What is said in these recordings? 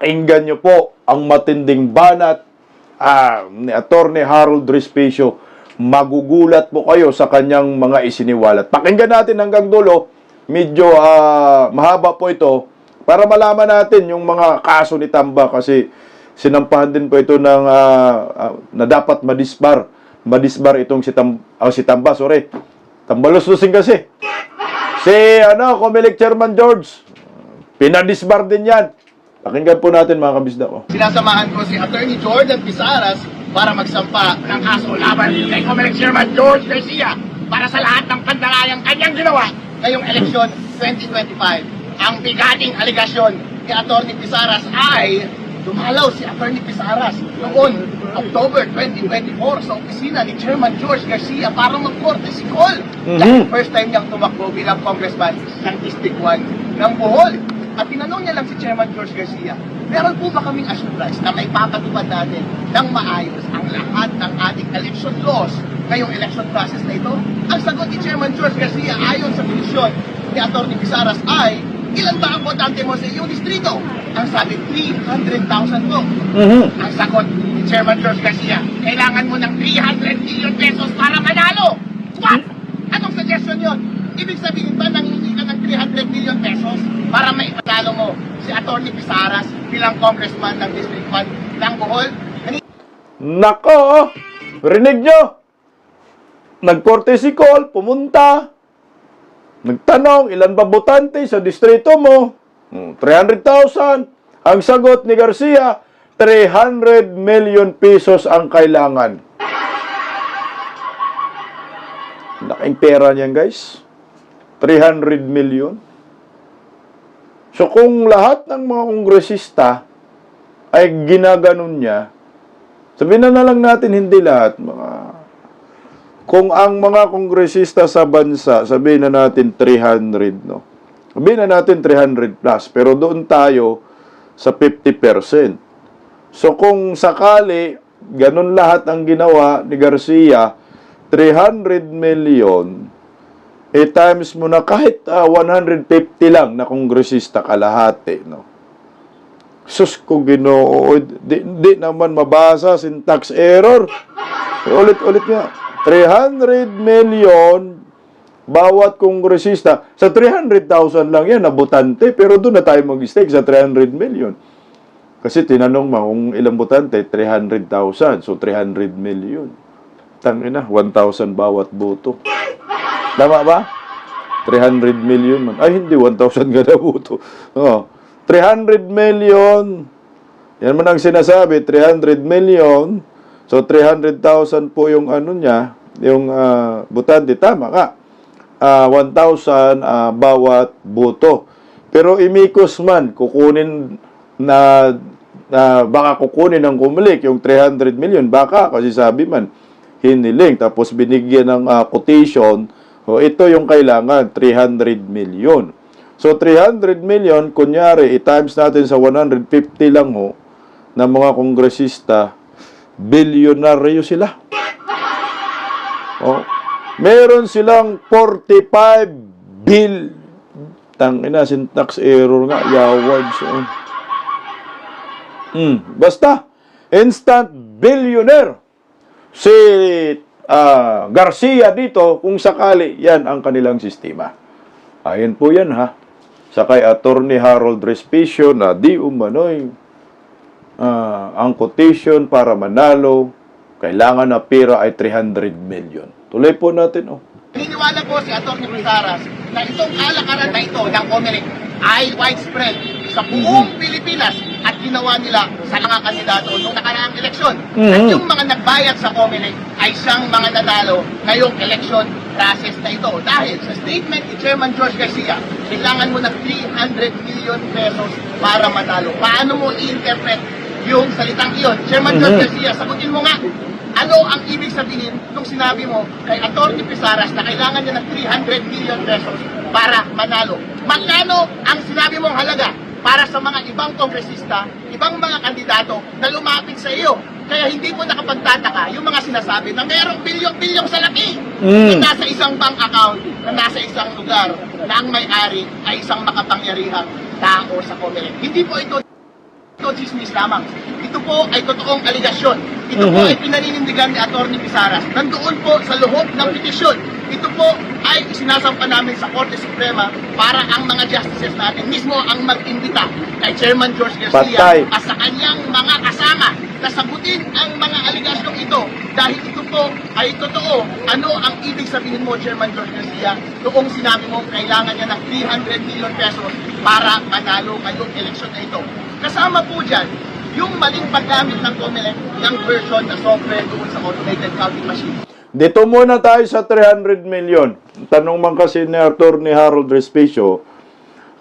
Pakinggan nyo po ang matinding banat ah, ni Attorney Harold Respicio. Magugulat po kayo sa kanyang mga isiniwalat. Pakinggan natin hanggang dulo. Medyo ah, mahaba po ito para malaman natin yung mga kaso ni Tamba kasi sinampahan din po ito ng ah, ah, na dapat madisbar. Madisbar itong si, Tam, ah, si Tamba, sorry. Tambalos-lusing kasi. Si ano, Comelec Chairman George, pinadisbar din yan. Pakinggan po natin mga kabisda ko. Sinasamahan ko si Attorney Jordan Pisaras para magsampa ng kaso laban kay Comelec Chairman George Garcia para sa lahat ng pandarayang kanyang ginawa ngayong eleksyon 2025. Ang bigating aligasyon ni Attorney Pisaras ay dumalaw si Attorney Pisaras noon October 2024 sa opisina ni Chairman George Garcia para mag-korte si Cole. Dahil first time niyang tumakbo bilang congressman ng District 1 ng Bohol. At tinanong niya lang si Chairman George Garcia, meron po ba kaming assurance na may papatupad natin ng maayos ang lahat ng ating election laws ngayong election process na ito? Ang sagot ni Chairman George Garcia ayon sa petisyon ni Atty. Pisaras ay, ilan ba ang botante mo sa iyong distrito? Ang sabi, 300,000 po. Ang sagot ni Chairman George Garcia, kailangan mo ng 300 million pesos para manalo. What? Anong suggestion yon? Ibig sabihin ba nangingi ka ng 300 million pesos para maipanalo mo si Atty. Pisaras bilang congressman ng District 1 ng Bohol? Nako! Rinig nyo! Nagkorte si Cole, pumunta. Nagtanong, ilan ba botante sa distrito mo? Hmm, 300,000. Ang sagot ni Garcia, 300 million pesos ang kailangan. Laking pera niyan, guys. 300 million. So kung lahat ng mga kongresista ay ginaganon niya, sabihin na, na lang natin hindi lahat, mga kung ang mga kongresista sa bansa, sabihin na natin 300, no? Sabihin na natin 300 plus, pero doon tayo sa 50%. So kung sakali, ganun lahat ang ginawa ni Garcia, 300 million, eh times mo na kahit ah, 150 lang na kongresista kalahati, no? Sus ko ginoo, di, di naman mabasa, syntax error. Ulit-ulit nga. 300 million bawat kongresista. Sa 300,000 lang yan, nabutante. Pero doon na tayo mag-stake sa 300 million. Kasi tinanong mo kung ilang butante, 300,000. So 300 million. Tangina, 1,000 bawat boto. Tama ba? 300 million man. Ay, hindi, 1,000 nga na boto. Oh, 300 million. Yan man ang sinasabi, 300 million. So, 300,000 po yung ano niya, yung ah, butante. Tama ka. Ah, 1,000 ah, bawat boto. Pero imikos man, kukunin na, na baka kukunin ng kumulik yung 300 million. Baka, kasi sabi man, hiniling. Tapos binigyan ng ah, quotation. O, ito yung kailangan, 300 million. So, 300 million, kunyari, i-times natin sa 150 lang ho, ng mga kongresista, bilyonaryo sila. Oh. Meron silang 45 bill. Tang ina, syntax error nga. Yawards. Oh. Hmm. Basta, instant billionaire. Si ah, Garcia dito, kung sakali, yan ang kanilang sistema. Ayan po yan ha. Sa kay Attorney Harold Respicio na di umano'y ah, ang quotation para manalo, kailangan na pera ay 300 million. Tuloy po natin, oh. Naniniwala po si Atty. Pisaras na itong alakaran na ito ng Comelec ay widespread sa buong Pilipinas at ginawa nila sa mga kandidato noong nakaraang eleksyon. At Mhm. yung mga nagbayad sa Comelec ay siyang mga nanalo ngayong election process na ito. Dahil sa statement ni Chairman George Garcia, kailangan mo ng 300 million pesos para manalo. Paano mo i-interpret yung salitang iyon? Chairman George Garcia, sagutin mo nga, ano ang ibig sabihin nung sinabi mo kay Atty. Pisaras na kailangan niya ng 300 million pesos para manalo? Magkano ang sinabi mong halaga para sa mga ibang kongresista, ibang mga kandidato na lumapit sa iyo? Kaya hindi mo nakapagtataka yung mga sinasabi na merong bilyong-bilyong salapi Mm. na nasa isang bank account, na nasa isang lugar, na ang may-ari ay isang makapangyarihang tao sa Comelec. Hindi po ito ito chismis lamang. Ito po ay totoong aligasyon. Ito po Mhm. ay pinaninindigan ni Atty. Pisaras. Nandoon po sa loob ng petisyon. Ito po ay sinasampa namin sa Korte Suprema para ang mga justices natin mismo ang mag-imbita kay Chairman George Garcia Patay. at sa kanyang mga kasama na sagutin ang mga aligasyong ito dahil ito po ay totoo. Ano ang ibig sabihin mo, Chairman George Garcia, noong sinabi mo kailangan niya ng 300 million pesos para manalo ngayong eleksyon na ito. Kasama po dyan, yung maling paggamit ng COMELEC ng version na software doon sa automated counting machine. Dito muna tayo sa 300 million. Tanong man kasi ni Arthur ni Harold Respicio,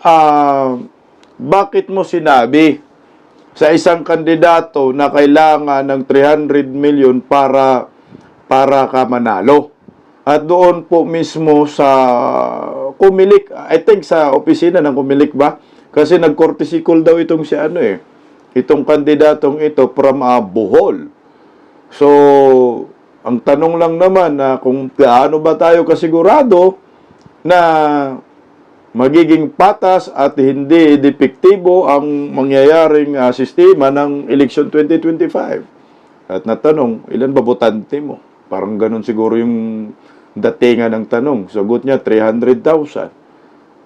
ah, bakit mo sinabi sa isang kandidato na kailangan ng 300 million para para ka manalo? At doon po mismo sa Kumilik, I think sa opisina ng Kumilik ba? Kasi nag-courtesy call daw itong si ano eh. Itong kandidatong ito from ah, Bohol. So, ang tanong lang naman na kung gaano ba tayo kasigurado na magiging patas at hindi depektibo ang mangyayaring ah, sistema ng election 2025. At natanong, ilan ba botante mo? Parang ganun siguro yung datingan ng tanong. Sagot niya, 300,000.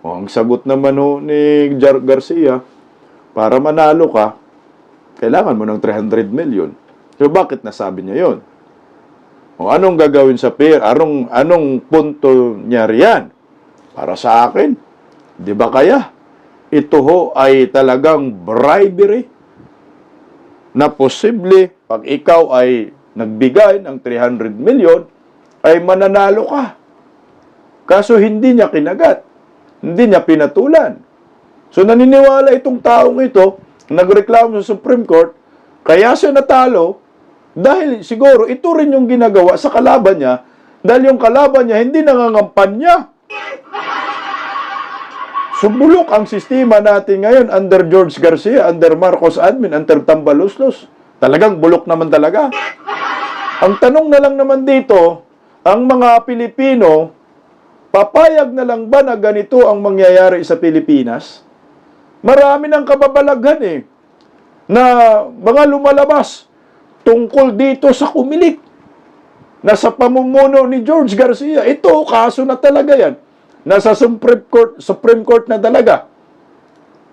O, ang sagot naman ho ni Jar Garcia, para manalo ka, kailangan mo ng 300 million. So, bakit nasabi niya yon? O anong gagawin sa pair? Anong, anong punto niya riyan? Para sa akin, di ba kaya? Ito ho ay talagang bribery na posible pag ikaw ay nagbigay ng 300 million, ay mananalo ka. Kaso hindi niya kinagat. Hindi niya pinatulan. So naniniwala itong taong ito, nagreklamo sa Supreme Court, kaya siya natalo dahil siguro ito rin yung ginagawa sa kalaban niya dahil yung kalaban niya hindi nangangampanya. Subulok ang sistema natin ngayon under George Garcia, under Marcos admin, under Tambaluslos. Talagang bulok naman talaga. Ang tanong na lang naman dito, ang mga Pilipino, papayag na lang ba na ganito ang mangyayari sa Pilipinas? Marami ng kababalaghan eh, na mga lumalabas tungkol dito sa kumilik na sa pamumuno ni George Garcia. Ito, kaso na talaga yan. Nasa Supreme Court, Supreme Court na talaga.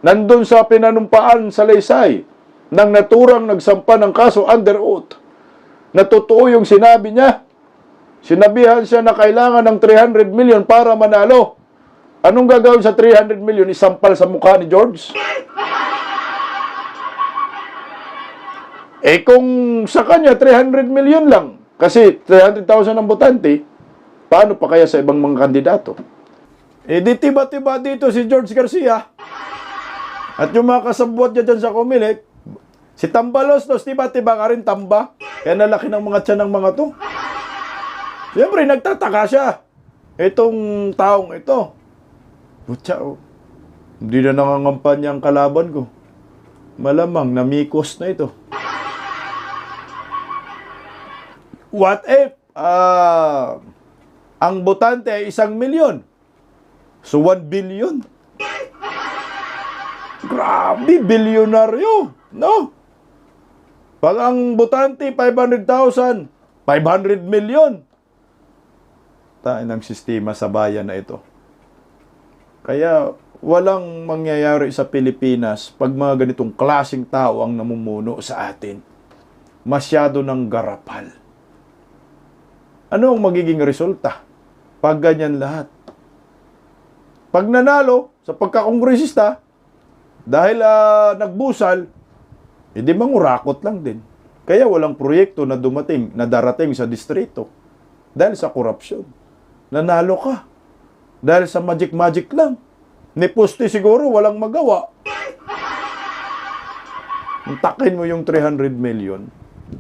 Nandun sa pinanumpaan sa Laysay nang naturang nagsampa ng kaso under oath. Na totoo yung sinabi niya. Sinabihan siya na kailangan ng 300 million para manalo. Anong gagawin sa 300 million? Isampal sa mukha ni George? Eh kung sa kanya 300 million lang, kasi 300,000 ang botante, paano pa kaya sa ibang mga kandidato? Eh di tiba-tiba dito si George Garcia. At yung mga kasabwat niya dyan sa Comelec, si Tambalos, tos tiba-tiba ka rin tamba. Kaya nalaki ng mga tiyan ng mga to. Siyempre, nagtataka siya. Itong taong ito. Putya, oh. Hindi na nangangampanya ang kalaban ko. Malamang namikos na ito. What if ah, ang botante ay isang milyon? So, 1 billion. Grabe, bilyonaryo. No? Pag ang botante, 500,000, 500 million. Tain ng sistema sa bayan na ito. Kaya, walang mangyayari sa Pilipinas pag mga ganitong klasing tao ang namumuno sa atin. Masyado ng garapal. Ano ang magiging resulta pag ganyan lahat? Pag nanalo sa pagkakongresista, dahil ah, nagbusal, edi mangurakot lang din. Kaya walang proyekto na dumating, na darating sa distrito. Dahil sa korupsyon. Nanalo ka. Dahil sa magic-magic lang. Ni Puste siguro walang magawa. Takin mo yung 300 million.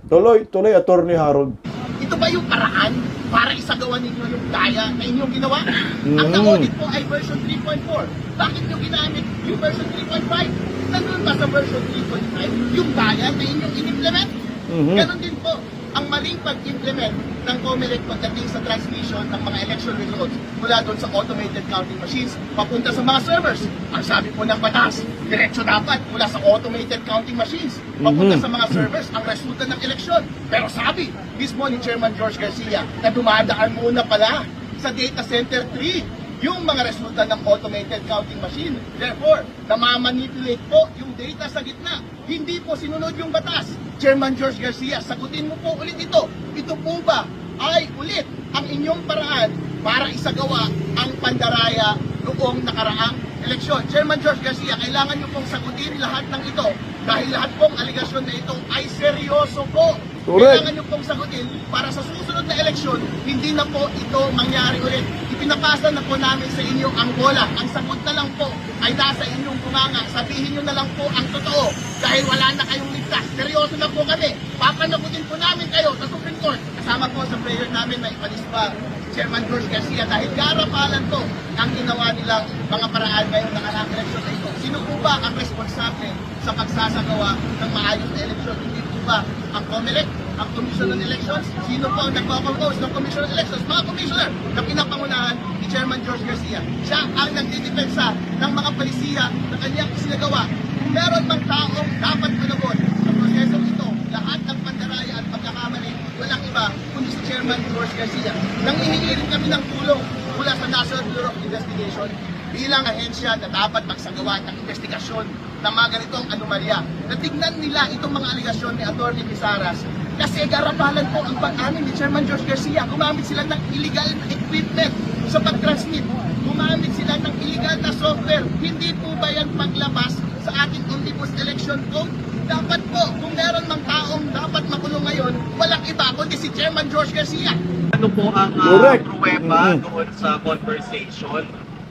Tuloy, tuloy, Attorney Harold. Ito ba yung paraan para isagawa ninyo yung daya na inyong ginawa? Ang Mm. na-audit po ay version 3.4. Bakit nyo ginamit yung version 3.5? Nandun ba sa version 3.5 yung daya na inyong in-implement? Mhm. Ganon din po. Ang maling pag-implement ng COMELEC pagdating sa transmission ng mga election results mula doon sa automated counting machines papunta sa mga servers. Ang sabi po ng batas, diretso dapat mula sa automated counting machines papunta Mhm. sa mga servers ang resulta ng eleksyon. Pero sabi mismo ni Chairman George Garcia na dumadaan muna pala sa data center 3 yung mga resulta ng automated counting machine. Therefore, namamanipulate po yung data sa gitna. Hindi po sinunod yung batas. Chairman George Garcia, sagutin mo po ulit ito. Ito po ba ay ulit ang inyong paraan para isagawa ang pandaraya noong nakaraang eleksyon. Chairman George Garcia, kailangan niyo pong sagutin lahat ng ito dahil lahat pong aligasyon na ito ay seryoso po. Correct. Kailangan niyo pong sagutin para sa susunod na eleksyon, hindi na po ito mangyari ulit. Ipinapasa na po namin sa inyo ang bola. Ang sagot na lang po ay nasa inyong bunganga. Sabihin niyo na lang po ang totoo dahil wala na kayong ligtas. Seryoso na po kami. Papanagutin po namin kayo sa Supreme Court. Kasama po sa prayer namin na ipalis pa Chairman George Garcia dahil karapalan to ang ginawa nilang mga paraan ngayong nakaraang eleksyon na ito. Sino po ba ang responsable sa pagsasagawa ng maayos na eleksyon? Hindi po ba ang COMELEC, ang Commission on Elections? Sino po ang nagpapampose ng Commission on Elections? Mga commissioner na pinapangunahan ni Chairman George Garcia. Siya ang nagdidepensa ng mga palisiya na kanyang sinagawa. Meron mang taong dapat managot sa prosesong ito. Lahat ng pandaraya at pagkakamali, walang iba kundi si Chairman George Garcia. Nang ihingi rin kami ng tulong mula sa National Bureau of Investigation bilang ahensya na dapat magsagawa ng investigasyon ng mga ganitong anomalya. Natignan nila itong mga aligasyon ni Atty. Pisaras kasi garapalan po ang pag-amin ni Chairman George Garcia. Gumamit sila ng illegal na equipment sa pag-transmit. Gumamit sila ng illegal na software. Hindi po ba yan paglabas sa ating Omnibus Election Code? Dapat po, kung meron mang taong dapat makulong ngayon, walang iba kundi si Chairman George Garcia. ano po ang uh, Correct. pruweba Mhm. doon sa conversation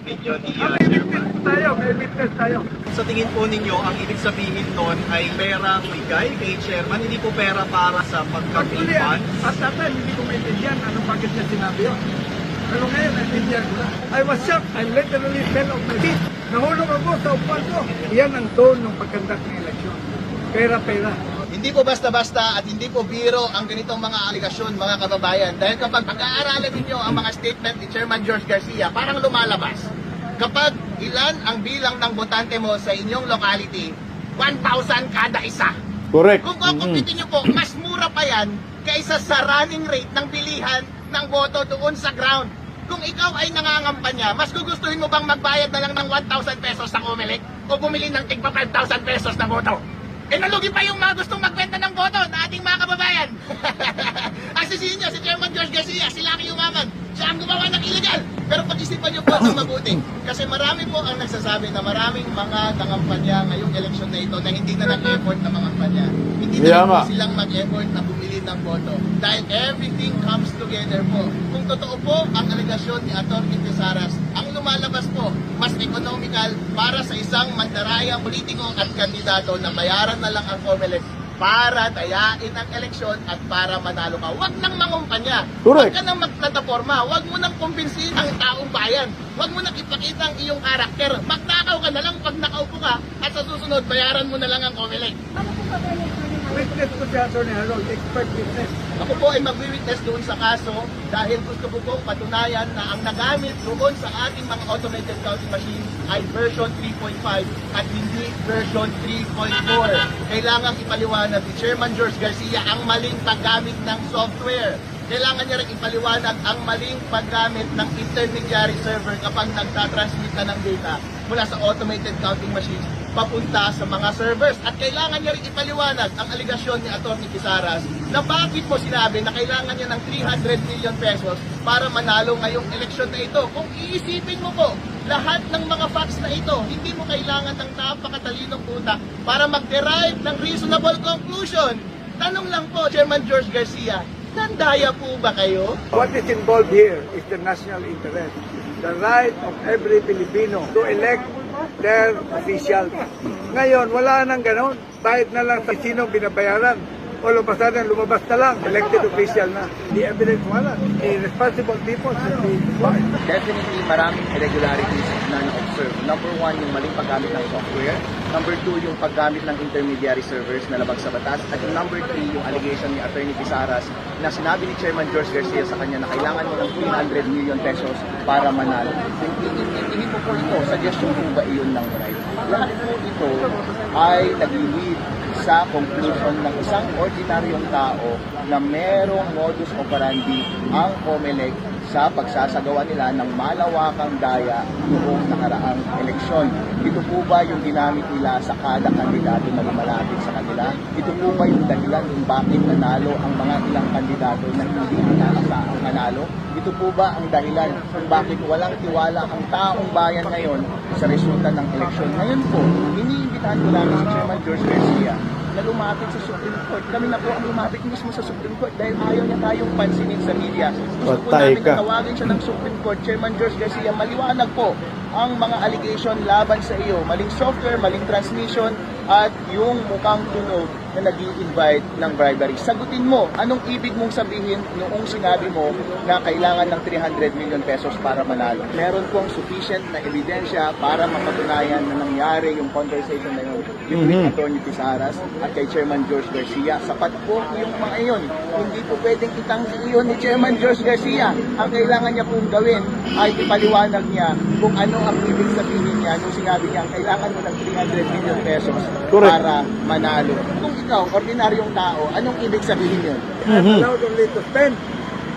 ninyo ni uh, May witness tayo, may witness tayo. Sa tingin po ninyo, ang ibig sabihin nun ay perang bigay kay Chairman, hindi po pera para sa Actually, pagkakipan. at that time, hindi ko maintindihan ano bakit niya sinabi yun. Pero ngayon, naintindihan ko na. I was shocked. I literally fell off my feet. Nahulog ako sa upuan ko. Yan ang tone ng pagkandak ng eleksyon. Pera-pera. Hindi po basta-basta at hindi po biro ang ganitong mga aligasyon mga kababayan. Dahil kapag pag-aaralan ninyo ang mga statement ni Chairman George Garcia, parang lumalabas. Kapag ilan ang bilang ng botante mo sa inyong locality, 1,000 kada isa. Correct. Kung kukumpitin nyo po, mas mura pa yan kaysa sa running rate ng bilihan ng boto doon sa ground. Kung ikaw ay nangangampanya, mas gugustuhin mo bang magbayad na lang ng 1,000 pesos sa Comelec o bumili ng tigpa 5,000 pesos na boto? Eh nalugi pa yung mga gustong magbenta ng boto na ating mga kababayan. ang sisihin nyo, si Chairman George Garcia, si Lucky Umaman, siya ang gumawa ng illegal. Pero pag-isipan nyo po ang mabuti. Kasi marami po ang nagsasabi na maraming mga nangampanya ngayong eleksyon na ito na hindi na nag-effort na mangampanya. Hindi na po nga. silang mag-effort na bumili ng boto. Dahil everything comes together po. Kung totoo po ang alegasyon ni Atty. Pisaras, ang lumalabas po, mas economical para sa isang mandarayang politiko at kandidato na bayaran na lang ang COMELEC para dayain ang eleksyon at para manalo ka. Huwag nang mangumpanya. Correct. Huwag ka nang magplataforma. Huwag mo nang kumbinsihin ang taong bayan. Huwag mo nang ipakita ang iyong karakter. Magnakaw ka na lang pag nakaupo ka at sa susunod, bayaran mo na lang ang COMELEC. Witness ko si Atty. Harold, expert witness. Ako po ay magwi-witness doon sa kaso dahil gusto ko pong patunayan na ang nagamit doon sa ating mga automated counting machine ay version 3.5 at hindi version 3.4. Kailangan ipaliwanag ni Chairman George Garcia ang maling paggamit ng software. Kailangan niya rin ipaliwanag ang maling paggamit ng intermediary server kapag nagtatransmit ka ng data mula sa automated counting machines papunta sa mga servers. At kailangan niya rin ipaliwanag ang aligasyon ni Atty. Pisaras na bakit mo sinabi na kailangan niya ng 300 million pesos para manalo ngayong eleksyon na ito. Kung iisipin mo po, lahat ng mga facts na ito, hindi mo kailangan ng napakatalinong utak para mag-derive ng reasonable conclusion. Tanong lang po, Chairman George Garcia, nandaya po ba kayo? What is involved here is the national interest. The right of every Filipino to elect their official. Ngayon, wala nang ganon. Bayad na lang sa sino binabayaran. All of a sudden lumabas na lang, elected official na. The evidence wala. The responsible people should be fired. Definitely maraming irregularities na na-observe. Number one, yung maling paggamit ng software. Number two, yung paggamit ng intermediary servers na labag sa batas. At yung number three, yung allegation ni Attorney Pisaras na sinabi ni Chairman George Garcia sa kanya na kailangan mo ng 300 million pesos para manalo. Hindi po po ito, suggestion po ba iyon ng right? Lahat po ito ay nag-lead sa conclusion ng isang ordinaryong tao na merong modus operandi ang COMELEC sa pagsasagawa nila ng malawakang daya noong nakaraang eleksyon. Ito po ba yung ginamit nila sa kada kandidato na lumalapit sa kanila? Ito po ba yung dahilan kung bakit nanalo ang mga ilang kandidato na hindi inaasaang manalo? Ito po ba ang dahilan kung bakit walang tiwala ang taong bayan ngayon sa resulta ng eleksyon? Ngayon po, iniimbitahan ko lang si Chairman George Garcia na lumapit sa Supreme Court. Kami na po ang lumapit mismo sa Supreme Court dahil ayaw niya tayong pansinin sa media. Gusto po Patay namin ka. na tawagin siya ng Supreme Court. Chairman George Garcia, maliwanag po ang mga allegation laban sa iyo. Maling software, maling transmission, at yung mukhang tunog na nag invite ng bribery. Sagutin mo, anong ibig mong sabihin noong sinabi mo na kailangan ng 300 million pesos para manalo? Meron pong sufficient na ebidensya para mapatunayan na nangyari yung conversation na yun between Attorney Pisaras at kay Chairman George Garcia. Sapat po yung mga iyon. Hindi po pwedeng itanggi iyon ni Chairman George Garcia. Ang kailangan niya pong gawin ay ipaliwanag niya kung ano ang ibig sabihin niya nung sinabi niya kailangan mo ng 300 million pesos Correct. para manalo. Kung ikaw, ordinaryong tao, anong ibig sabihin yun? I'm allowed only to spend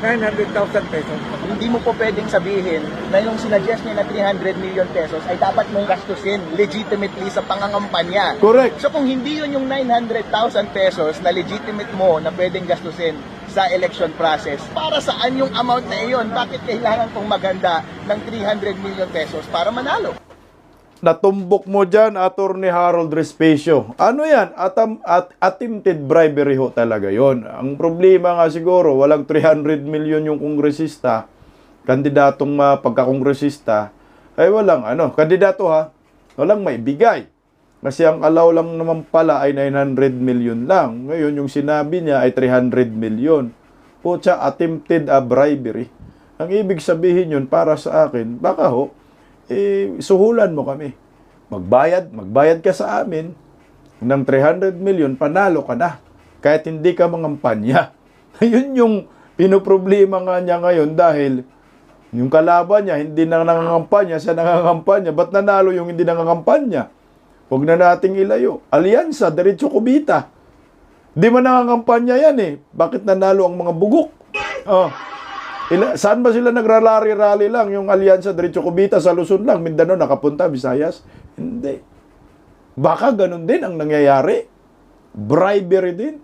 900,000 pesos. Hindi mo po pwedeng sabihin na yung sinuggest niya na 300 million pesos ay dapat mong gastusin legitimately sa pangangampanya. Correct. So kung hindi yun yung 900,000 pesos na legitimate mo na pwedeng gastusin sa election process, para saan yung amount na iyon? Bakit kailangan kong maganda ng 300 million pesos para manalo? Natumbok mo dyan, Attorney Harold Respecio. Ano yan? Atam, at, attempted bribery ho talaga yon. Ang problema nga siguro, walang 300 million yung kongresista, kandidatong uh, pagkakongresista, ay walang ano, kandidato ha, walang maibigay. Kasi ang allow lang naman pala ay 900 million lang. Ngayon, yung sinabi niya ay 300 million. Pucha, attempted a bribery. Ang ibig sabihin yun para sa akin, baka ho, eh, suhulan mo kami. Magbayad, magbayad ka sa amin ng 300 million, panalo ka na. Kahit hindi ka mangampanya. Yun yung pinoproblema nga niya ngayon dahil yung kalaban niya, hindi na nangangampanya, siya nangangampanya. Ba't nanalo yung hindi nangangampanya? Huwag na nating ilayo. Alyansa, diretso kubita. Di man nangangampanya yan eh. Bakit nanalo ang mga bugok? Oh. Ila, saan ba sila nagrarally-rally lang? Yung Alyansa, Diretso Cubita, sa Luzon lang, Mindanao, nakapunta, Visayas? Hindi. Baka ganun din ang nangyayari. Bribery din.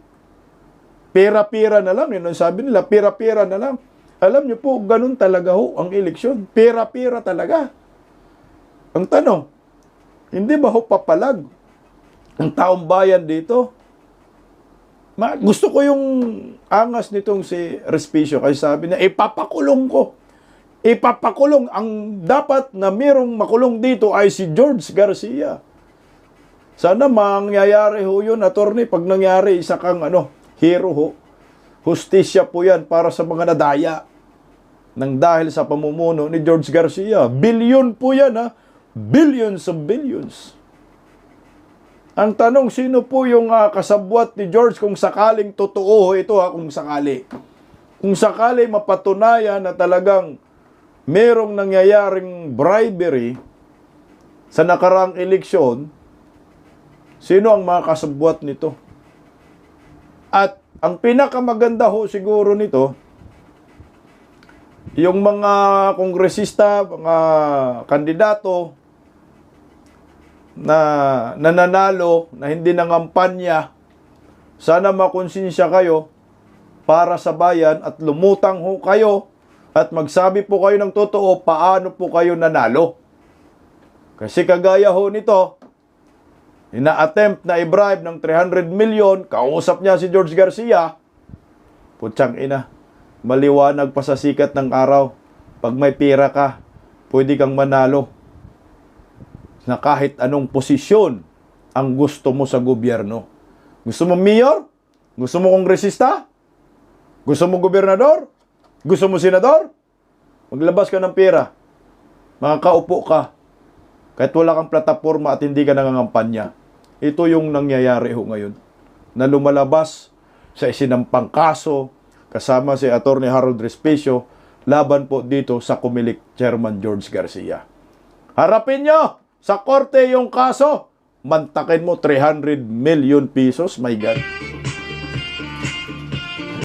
Pera-pera na lang. Yun ang sabi nila, pera-pera na lang. Alam niyo po, ganun talaga ho ang eleksyon. Pera-pera talaga. Ang tanong, hindi ba ho papalag ang taong bayan dito? Ma, gusto ko yung angas nitong si Respicio kasi sabi niya, ipapakulong ko. Ipapakulong. Ang dapat na mayroong makulong dito ay si George Garcia. Sana mangyayari ho yun, attorney, pag nangyari, isa kang ano, hero ho. Hustisya po yan para sa mga nadaya nang dahil sa pamumuno ni George Garcia. Billion po yan ha. Billions of billions. Ang tanong, sino po yung ah, kasabwat ni George kung sakaling totoo ito ha, kung sakali. Kung sakali mapatunayan na talagang merong nangyayaring bribery sa nakarang eleksyon, sino ang mga kasabwat nito? At ang pinakamaganda ho siguro nito, yung mga kongresista, mga kandidato, na nananalo, na hindi nangampanya, sana makonsensya kayo para sa bayan at lumutang ho kayo at magsabi po kayo ng totoo paano po kayo nanalo. Kasi kagaya ho nito, ina-attempt na i-bribe ng 300 million, kausap niya si George Garcia, putsang ina, maliwanag pa sa sikat ng araw. Pag may pera ka, pwede kang manalo na kahit anong posisyon ang gusto mo sa gobyerno. Gusto mo mayor? Gusto mo kongresista? Gusto mo gobernador? Gusto mo senador? Maglabas ka ng pera. Makakaupo ka. Kahit wala kang plataforma at hindi ka nangangampanya. Ito yung nangyayari ho ngayon. Na lumalabas sa isinampang kaso kasama si Atty. Harold Respicio laban po dito sa Kumilik Chairman George Garcia. Harapin nyo sa korte yung kaso. Mantakin mo 300 million pesos. My God.